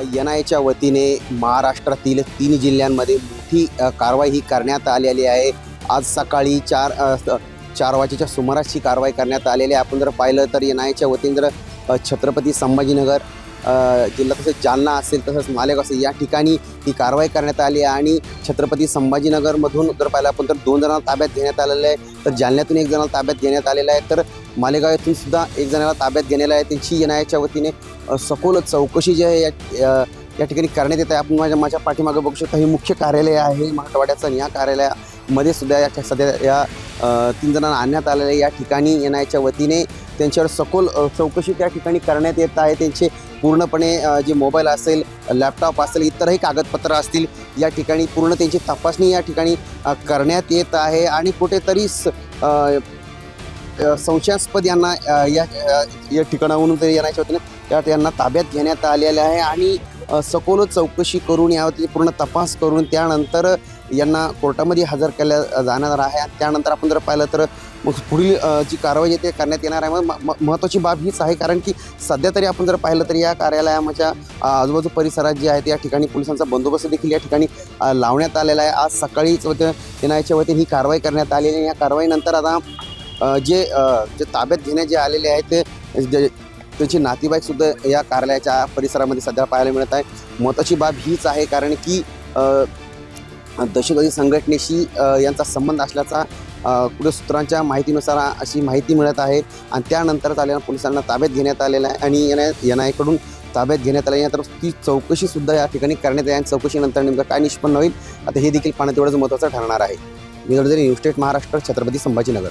N आयच्या वतीने महाराष्ट्रातील तीन जिल्ह्यांमध्ये मोठी कारवाई ही करण्यात आलेली आहे. आज सकाळी चार चार वाजेच्या सुमारास ही कारवाई करण्यात आलेली आहे. आपण जर पाहिलं तर एन आयच्या वतीने जर छत्रपती संभाजीनगर जिल्हा तसंच जालना असेल तसंच मालेगाव असेल या ठिकाणी ही कारवाई करण्यात आली आहे. आणि छत्रपती संभाजीनगरमधून जर पाहिलं आपण तर दोन जणांना ताब्यात घेण्यात आलेलं आहे. तर जालन्यातून एक जणाला ताब्यात घेण्यात आलेलं आहे. तर मालेगाव येथून सुद्धा एक जणाला ताब्यात घेण्याला आहे. त्यांची एन आयच्या वतीने सखोल चौकशी जी आहे या या ठिकाणी करण्यात येत आहे. आपण माझ्या माझ्या पाठीमागे बघू शकता हे मुख्य कार्यालय आहे. मराठवाड्याचं या कार्यालयामध्ये सुद्धा या सध्या या तीन जणांना आणण्यात आलेलं आहे. या ठिकाणी एन आयच्या वतीने त्यांच्यावर सखोल चौकशी त्या ठिकाणी करण्यात येत आहे. त्यांचे पूर्णपणे जे मोबाईल असेल लॅपटॉप असेल इतरही कागदपत्र असतील या ठिकाणी पूर्ण त्यांची तपासणी या ठिकाणी करण्यात येत आहे. आणि कुठेतरी स- संशयास्पद यांना या या ठिकाणावरून तरी येण्याच्या वतीने त्या यांना ताब्यात घेण्यात आलेले आहे आणि सखोल चौकशी करून यावरती पूर्ण तपास करून त्यानंतर यांना कोर्टामध्ये हजर केल्या जाणार आहे. आणि त्यानंतर आपण जर पाहिलं तर मग पुढील जी कारवाई आहे ते करण्यात येणार आहे. मग म- महत्त्वाची बाब हीच आहे कारण की सध्या तरी आपण जर पाहिलं तर या कार्यालयाच्या आजूबाजू परिसरात जे आहेत या ठिकाणी पोलिसांचा बंदोबस्त देखील या ठिकाणी लावण्यात आलेला आहे. आज सकाळीच येण्याच्या वतीने ही कारवाई करण्यात आलेली आहे. या कारवाईनंतर आता जे जे ताब्यात घेण्यात जे आलेले आहेत ते जे त्यांचे नातेवाईक सुद्धा या कार्यालयाच्या परिसरामध्ये सध्या पाहायला मिळत आहे. महत्त्वाची बाब हीच आहे कारण की दहशतवादी संघटनेशी यांचा संबंध असल्याचा कुठे पुढे सूत्रांच्या माहितीनुसार अशी माहिती मिळत आहे. आणि त्यानंतरच आलेल्या पोलिसांना ताब्यात घेण्यात आलेलं आहे आणि एन आय एन आयकडून ताब्यात घेण्यात आले तर ती चौकशीसुद्धा या ठिकाणी करण्यात येईल आणि चौकशीनंतर नेमकं काय निष्पन्न होईल आता हे देखील पाहणं तेवढंच महत्त्वाचं ठरणार आहे. मी जरी स्टेट महाराष्ट्र छत्रपती संभाजीनगर.